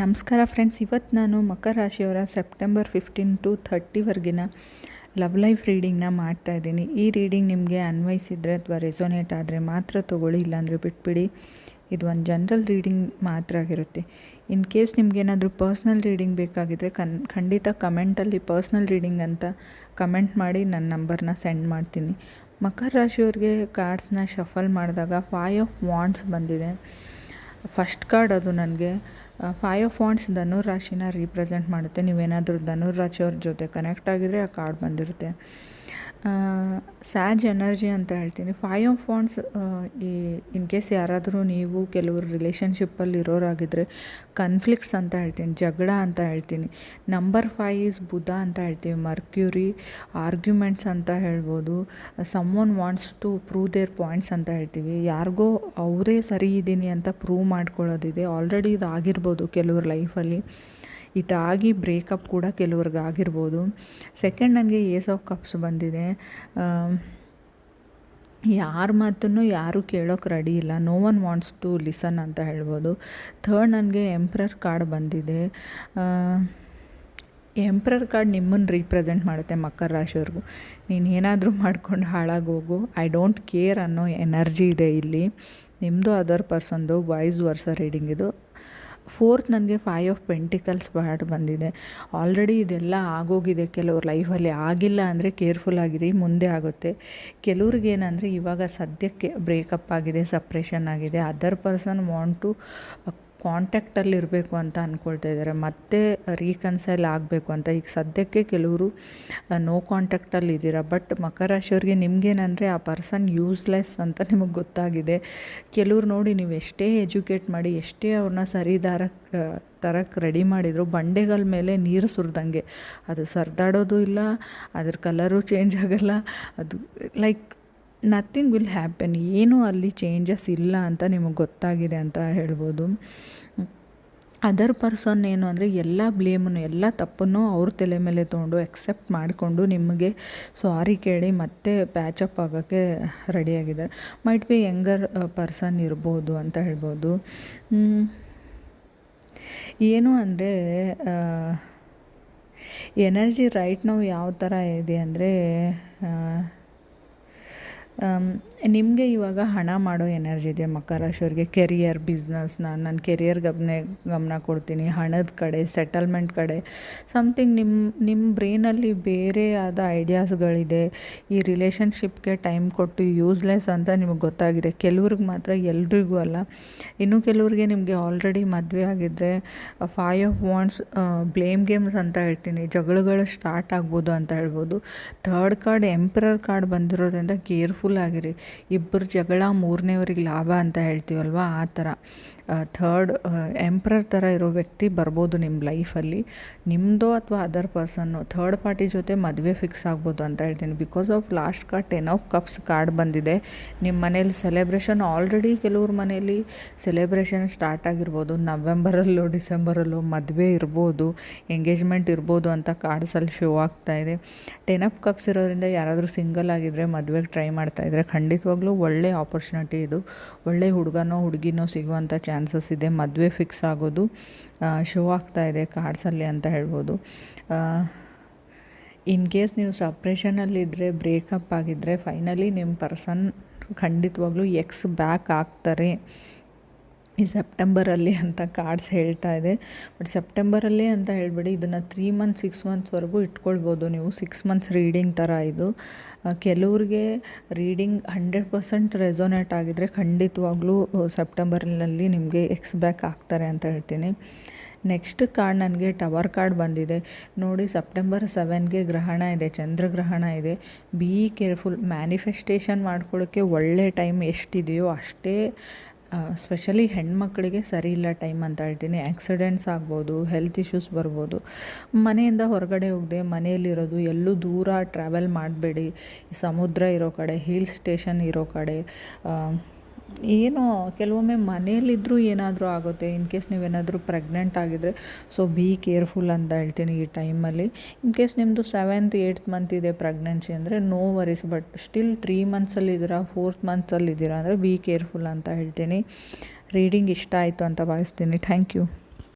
ನಮಸ್ಕಾರ ಫ್ರೆಂಡ್ಸ್ ಇವತ್ತು ನಾನು ಮಕರ ರಾಶಿಯವರ ಸೆಪ್ಟೆಂಬರ್ ಫಿಫ್ಟೀನ್ ಟು ಥರ್ಟಿವರೆಗಿನ ಲವ್ ಲೈಫ್ ರೀಡಿಂಗ್ನ ಮಾಡ್ತಾ ಇದ್ದೀನಿ. ಈ ರೀಡಿಂಗ್ ನಿಮಗೆ ಅನ್ವಯಿಸಿದರೆ ಅಥವಾ ರೆಸೊನೇಟ್ ಆದರೆ ಮಾತ್ರ ತೊಗೊಳ್ಳಿ, ಇಲ್ಲಾಂದರೆ ಬಿಟ್ಬಿಡಿ. ಇದು ಒಂದು ಜನರಲ್ ರೀಡಿಂಗ್ ಮಾತ್ರ ಆಗಿರುತ್ತೆ. ಇನ್ ಕೇಸ್ ನಿಮಗೇನಾದರೂ ಪರ್ಸ್ನಲ್ ರೀಡಿಂಗ್ ಬೇಕಾಗಿದ್ದರೆ ಕನ್, ಖಂಡಿತ ಕಮೆಂಟಲ್ಲಿ ಪರ್ಸ್ನಲ್ ರೀಡಿಂಗ್ ಅಂತ ಕಮೆಂಟ್ ಮಾಡಿ ನನ್ನ ನಂಬರ್ನ ಸೆಂಡ್ ಮಾಡ್ತೀನಿ. ಮಕರ ರಾಶಿಯವ್ರಿಗೆ ಕಾರ್ಡ್ಸ್ನ ಶಫಲ್ ಮಾಡಿದಾಗ ಫೈ ಆಫ್ ವಾಂಡ್ಸ್ ಬಂದಿದೆ. ಫಸ್ಟ್ ಕಾರ್ಡ್ ಅದು ನನಗೆ. ಫೈವ್ ಆಫ್ ವಾಂಡ್ಸ್ ಧನುರ್ ರಾಶಿನ ರೀಪ್ರೆಸೆಂಟ್ ಮಾಡುತ್ತೆ. ನೀವೇನಾದರೂ ಧನುರ್ ರಾಶಿಯವ್ರ ಜೊತೆ ಕನೆಕ್ಟ್ ಆಗಿದ್ರೆ ಆ ಕಾರ್ಡ್ ಬಂದಿರುತ್ತೆ. ಸ್ಯಾಜ್ ಎನರ್ಜಿ ಅಂತ ಹೇಳ್ತೀನಿ. ಫೈವ್ ಆಫ್ ಫಾಂಡ್ಸ್ ಈ ಇನ್ ಕೇಸ್ ಯಾರಾದರೂ ನೀವು ಕೆಲವರು ರಿಲೇಷನ್ಶಿಪ್ಪಲ್ಲಿ ಇರೋರಾಗಿದ್ದರೆ ಕನ್ಫ್ಲಿಕ್ಟ್ಸ್ ಅಂತ ಹೇಳ್ತೀನಿ, ಜಗಳ ಅಂತ ಹೇಳ್ತೀನಿ. ನಂಬರ್ ಫೈವ್ ಈಸ್ ಬುಧ ಅಂತ ಹೇಳ್ತೀವಿ ಮರ್ಕ್ಯೂರಿ ಆರ್ಗ್ಯುಮೆಂಟ್ಸ್ ಅಂತ ಹೇಳ್ಬೋದು someone wants to prove their points ಅಂತ ಹೇಳ್ತೀವಿ. ಯಾರಿಗೋ ಅವರೇ ಸರಿ ಇದ್ದೀನಿ ಅಂತ ಪ್ರೂವ್ ಮಾಡ್ಕೊಳ್ಳೋದಿದೆ. ಆಲ್ರೆಡಿ ಇದು ಆಗಿರ್ಬೋದು ಕೆಲವ್ರ ಲೈಫಲ್ಲಿ ಇದಾಗಿ ಬ್ರೇಕಪ್ ಕೂಡ ಕೆಲವ್ರಿಗೆ ಆಗಿರ್ಬೋದು. ಸೆಕೆಂಡ್ ನನಗೆ ಏಸ್ ಆಫ್ ಕಪ್ಸ್ ಬಂದಿದೆ. ಯಾರ ಮಾತನ್ನು ಯಾರೂ ಕೇಳೋಕೆ ರೆಡಿ ಇಲ್ಲ. No one wants to listen ಅಂತ ಹೇಳ್ಬೋದು. ಥರ್ಡ್ ನನಗೆ ಎಂಪ್ರರ್ ಕಾರ್ಡ್ ಬಂದಿದೆ. ಎಂಪ್ರರ್ ಕಾರ್ಡ್ ನಿಮ್ಮನ್ನು ರೀಪ್ರೆಸೆಂಟ್ ಮಾಡುತ್ತೆ ಮಕರ ರಾಶಿಯವ್ರಿಗೂ. ನೀನು ಏನಾದರೂ ಮಾಡ್ಕೊಂಡು ಹಾಳಾಗಿ ಹೋಗು. ಐ ಡೋಂಟ್ ಕೇರ್ ಅನ್ನೋ ಎನರ್ಜಿ ಇದೆ ಇಲ್ಲಿ. ನಿಮ್ಮದು ಅದರ್ ಪರ್ಸನ್ದು ವಾಯ್ಸ್ ವರ್ಸ ರೀಡಿಂಗ್ ಇದು. ಫೋರ್ತ್ ನನಗೆ ಫೈವ್ ಆಫ್ ಪೆಂಟಿಕಲ್ಸ್ ಬ್ಯಾಡ್ ಬಂದಿದೆ. ಆಲ್ರೆಡಿ ಇದೆಲ್ಲ ಆಗೋಗಿದೆ. ಕೆಲವ್ರ ಲೈಫಲ್ಲಿ ಆಗಿಲ್ಲ ಅಂದರೆ ಕೇರ್ಫುಲ್ ಆಗಿರಿ, ಮುಂದೆ ಆಗುತ್ತೆ. ಕೆಲವ್ರಿಗೆ ಏನಂದರೆ ಇವಾಗ ಸದ್ಯಕ್ಕೆ ಬ್ರೇಕಪ್ ಆಗಿದೆ, ಸಪ್ರೇಷನ್ ಆಗಿದೆ. ಅದರ್ ಪರ್ಸನ್ ವಾಂಟ್ ಟು ಕಾಂಟ್ಯಾಕ್ಟಲ್ಲಿ ಇರಬೇಕು ಅಂತ ಅಂದ್ಕೊಳ್ತಾ ಇದ್ದಾರೆ. ಮತ್ತೆ ರೀಕನ್ಸೈಲ್ ಆಗಬೇಕು ಅಂತ. ಈಗ ಸದ್ಯಕ್ಕೆ ಕೆಲವರು ನೋ ಕಾಂಟ್ಯಾಕ್ಟಲ್ಲಿ ಇದ್ದೀರಾ. ಬಟ್ ಮಕರ ರಾಶಿಯವ್ರಿಗೆ ನಿಮಗೇನಂದರೆ ಆ ಪರ್ಸನ್ ಯೂಸ್ಲೆಸ್ ಅಂತ ನಿಮಗೆ ಗೊತ್ತಾಗಿದೆ. ಕೆಲವ್ರು ನೋಡಿ ನೀವು ಎಷ್ಟೇ ಎಜುಕೇಟ್ ಮಾಡಿ, ಎಷ್ಟೇ ಅವ್ರನ್ನ ಸರಿದಾರ ತರಕ್ಕೆ ರೆಡಿ ಮಾಡಿದರು, ಬಂಡೆಗಳ ಮೇಲೆ ನೀರು ಸುರಿದಂಗೆ. ಅದು ಸರ್ದಾಡೋದು ಇಲ್ಲ, ಅದ್ರ ಕಲರು ಚೇಂಜ್ ಆಗೋಲ್ಲ. ಅದು ಲೈಕ್ ನಥಿಂಗ್ ವಿಲ್ ಹ್ಯಾಪನ್ ಏನೂ ಅಲ್ಲಿ ಚೇಂಜಸ್ ಇಲ್ಲ ಅಂತ ನಿಮಗೆ ಗೊತ್ತಾಗಿದೆ ಅಂತ ಹೇಳ್ಬೋದು. ಅದರ್ ಪರ್ಸನ್ ಏನು ಅಂದರೆ ಎಲ್ಲ ಬ್ಲೇಮನ್ನು ಎಲ್ಲ ತಪ್ಪನ್ನು ಅವ್ರ ತಲೆ ಮೇಲೆ ತೊಗೊಂಡು ಎಕ್ಸೆಪ್ಟ್ ಮಾಡಿಕೊಂಡು ನಿಮಗೆ ಸಾರಿ ಕೇಳಿ ಮತ್ತೆ ಪ್ಯಾಚಪ್ ಆಗೋಕ್ಕೆ ರೆಡಿಯಾಗಿದ್ದಾರೆ ಮೈಟ್ ಬಿ ಯಂಗರ್ ಪರ್ಸನ್ ಇರ್ಬೋದು ಅಂತ ಹೇಳ್ಬೋದು. ಏನು ಅಂದರೆ ಎನರ್ಜಿ ರೈಟ್ ನಾವು ಯಾವ ಥರ ಇದೆ ಅಂದರೆ ನಿಮಗೆ ಇವಾಗ ಹಣ ಮಾಡೋ ಎನರ್ಜಿ ಇದೆ ಮಕರ ರಾಶಿಯವ್ರಿಗೆ ಕೆರಿಯರ್ ಬಿಸ್ನೆಸ್ನ ನಾನು ನನ್ನ ಕೆರಿಯರ್ ಗಮನ ಗಮನ ಕೊಡ್ತೀನಿ, ಹಣದ ಕಡೆ ಸೆಟಲ್ಮೆಂಟ್ ಕಡೆ ಸಮ್ಥಿಂಗ್ ನಿಮ್ಮ ನಿಮ್ಮ ಬ್ರೈನಲ್ಲಿ ಬೇರೆ ಆದ ಐಡಿಯಾಸ್ಗಳಿದೆ ಈ ರಿಲೇಷನ್ಶಿಪ್ಗೆ ಟೈಮ್ ಕೊಟ್ಟು ಯೂಸ್ಲೆಸ್ ಅಂತ ನಿಮಗೆ ಗೊತ್ತಾಗಿದೆ, ಕೆಲವ್ರಿಗೆ ಮಾತ್ರ ಎಲ್ರಿಗೂ ಅಲ್ಲ. ಇನ್ನು ಕೆಲವ್ರಿಗೆ ನಿಮಗೆ ಆಲ್ರೆಡಿ ಮದುವೆ ಆಗಿದ್ದರೆ five of wands blame games ಅಂತ ಹೇಳ್ತೀನಿ, ಜಗಳಗಳು ಸ್ಟಾರ್ಟ್ ಆಗ್ಬೋದು ಅಂತ ಹೇಳ್ಬೋದು. ಥರ್ಡ್ ಕಾರ್ಡ್ ಎಂಪ್ರರ್ ಕಾರ್ಡ್ ಬಂದಿರೋದ್ರಿಂದ ಕೇರ್ಫುಲ್ ಆಗಿರಿ. ಇಬ್ಬರು ಜಗಳ ಮೂರನೇವ್ರಿಗೆ ಲಾಭ ಅಂತ ಹೇಳ್ತೀವಲ್ವ? ಆ ಥರ. ಥರ್ಡ್ ಎಂಪ್ರರ್ ಥರ ಇರೋ ವ್ಯಕ್ತಿ ಬರ್ಬೋದು ನಿಮ್ಮ ಲೈಫಲ್ಲಿ ನಿಮ್ಮದೋ ಅಥವಾ ಅದರ್ ಪರ್ಸನ್ನು ಥರ್ಡ್ ಪಾರ್ಟಿ ಜೊತೆ ಮದುವೆ ಫಿಕ್ಸ್ ಆಗ್ಬೋದು ಅಂತ ಹೇಳ್ತೀನಿ. Because of last card ten of cups card ಬಂದಿದೆ. ನಿಮ್ಮ ಮನೇಲಿ ಸೆಲೆಬ್ರೇಷನ್ ಆಲ್ರೆಡಿ ಕೆಲವ್ರ ಮನೇಲಿ ಸೆಲೆಬ್ರೇಷನ್ ಸ್ಟಾರ್ಟ್ ಆಗಿರ್ಬೋದು. ನವೆಂಬರಲ್ಲೋ ಡಿಸೆಂಬರಲ್ಲೋ ಮದುವೆ ಇರ್ಬೋದು ಎಂಗೇಜ್ಮೆಂಟ್ ಇರ್ಬೋದು ಅಂತ ಕಾರ್ಡ್ಸಲ್ಲಿ ಶೋ ಆಗ್ತಾ ಇದೆ. ಟೆನ್ ಆಫ್ ಕಪ್ಸ್ ಇರೋದ್ರಿಂದ ಯಾರಾದರೂ ಸಿಂಗಲ್ ಆಗಿದ್ದರೆ ಮದುವೆಗೆ ಟ್ರೈ ಮಾಡ್ತಾ ಇದ್ದರೆ ಖಂಡಿತವಾಗ್ಲೂ ಒಳ್ಳೆ ಆಪರ್ಚುನಿಟಿ ಇದು. ಒಳ್ಳೆ ಹುಡುಗನೋ, ಹುಡುಗಿನೋ ಸಿಗುವಂಥ ಚಾನ್ಸಸ್ ಇದೆ, ಮದುವೆ ಫಿಕ್ಸ್ ಆಗೋದು ಶೋ ಆಗ್ತಾ ಇದೆ ಕಾರ್ಡ್ಸಲ್ಲಿ ಅಂತ ಹೇಳ್ಬೋದು. ಇನ್ ಕೇಸ್ ನೀವು ಸಪ್ರೇಷನಲ್ಲಿದ್ದರೆ ಬ್ರೇಕಪ್ ಆಗಿದ್ದರೆ ಫೈನಲಿ ನಿಮ್ಮ ಪರ್ಸನ್ ಖಂಡಿತವಾಗ್ಲೂ ಎಕ್ಸ್ ಬ್ಯಾಕ್ ಆಗ್ತಾರೆ. ಈ ಸೆಪ್ಟೆಂಬರಲ್ಲಿ ಅಂತ ಕಾರ್ಡ್ಸ್ ಹೇಳ್ತಾ ಇದೆ. ಬಟ್ ಸೆಪ್ಟೆಂಬರಲ್ಲಿ ಅಂತ ಹೇಳ್ಬೇಡಿ, ಇದನ್ನು ತ್ರೀ ಮಂತ್ಸ್ ಸಿಕ್ಸ್ ಮಂತ್ಸ್ವರೆಗೂ ಇಟ್ಕೊಳ್ಬೋದು ನೀವು. ಸಿಕ್ಸ್ ಮಂತ್ಸ್ ರೀಡಿಂಗ್ ಥರ ಇದು. ಕೆಲವ್ರಿಗೆ ರೀಡಿಂಗ್ ಹಂಡ್ರೆಡ್ ಪರ್ಸೆಂಟ್ ರೆಸೊನೇಟ್ ಆಗಿದ್ದರೆ ಖಂಡಿತವಾಗ್ಲೂ ಸೆಪ್ಟೆಂಬರ್ನಲ್ಲಿ ನಿಮಗೆ ಎಕ್ಸ್ ಬ್ಯಾಕ್ ಆಗ್ತಾರೆ ಅಂತ ಹೇಳ್ತೀನಿ. ನೆಕ್ಸ್ಟ್ ಕಾರ್ಡ್ ನನಗೆ ಟವರ್ ಕಾರ್ಡ್ ಬಂದಿದೆ. ನೋಡಿ, ಸೆಪ್ಟೆಂಬರ್ ಸೆವೆನ್ಗೆ ಗ್ರಹಣ ಇದೆ ಚಂದ್ರಗ್ರಹಣ ಇದೆ. ಬಿ ಕೇರ್ಫುಲ್ ಮ್ಯಾನಿಫೆಸ್ಟೇಷನ್ ಮಾಡ್ಕೊಳ್ಳೋಕ್ಕೆ ಒಳ್ಳೆ ಟೈಮ್ ಎಷ್ಟಿದೆಯೋ ಅಷ್ಟೇ ಸ್ಪೆಷಲಿ ಹೆಣ್ಮಕ್ಳಿಗೆ ಸರಿ ಇಲ್ಲ ಟೈಮ್ ಅಂತ ಹೇಳ್ತೀನಿ. ಆ್ಯಕ್ಸಿಡೆಂಟ್ಸ್ ಆಗ್ಬೋದು ಹೆಲ್ತ್ ಇಶ್ಯೂಸ್ ಬರ್ಬೋದು. ಮನೆಯಿಂದ ಹೊರಗಡೆ ಹೋಗದೆ ಮನೆಯಲ್ಲಿರೋದು ಎಲ್ಲೂ ದೂರ ಟ್ರಾವೆಲ್ ಮಾಡಬೇಡಿ. ಸಮುದ್ರ ಇರೋ ಕಡೆ ಹಿಲ್ ಸ್ಟೇಷನ್ ಇರೋ ಕಡೆ ಏನೋ, ಕೆಲವೊಮ್ಮೆ ಮನೇಲಿದ್ದರೂ ಏನಾದರೂ ಆಗುತ್ತೆ. ಇನ್ ಕೇಸ್ ನೀವೇನಾದರೂ ಪ್ರೆಗ್ನೆಂಟ್ ಆಗಿದ್ದರೆ ಸೊ ಬಿ ಕೇರ್ಫುಲ್ ಅಂತ ಹೇಳ್ತೀನಿ ಈ ಟೈಮಲ್ಲಿ ಇನ್ ಕೇಸ್ ನಿಮ್ಮದು ಸೆವೆಂತ್ ಏಯ್ಟ್ ಮಂತ್ ಇದೆ ಪ್ರೆಗ್ನೆನ್ಸಿ ಅಂದರೆ no worries but still three ಮಂತ್ಸಲ್ಲಿದ್ದೀರಾ fourth ಮಂತ್ಸಲ್ಲಿದ್ದೀರಾ ಅಂದರೆ ಬಿ ಕೇರ್ಫುಲ್ ಅಂತ ಹೇಳ್ತೀನಿ. ರೀಡಿಂಗ್ ಇಷ್ಟ ಆಯಿತು ಅಂತ ಭಾವಿಸ್ತೀನಿ. Thank you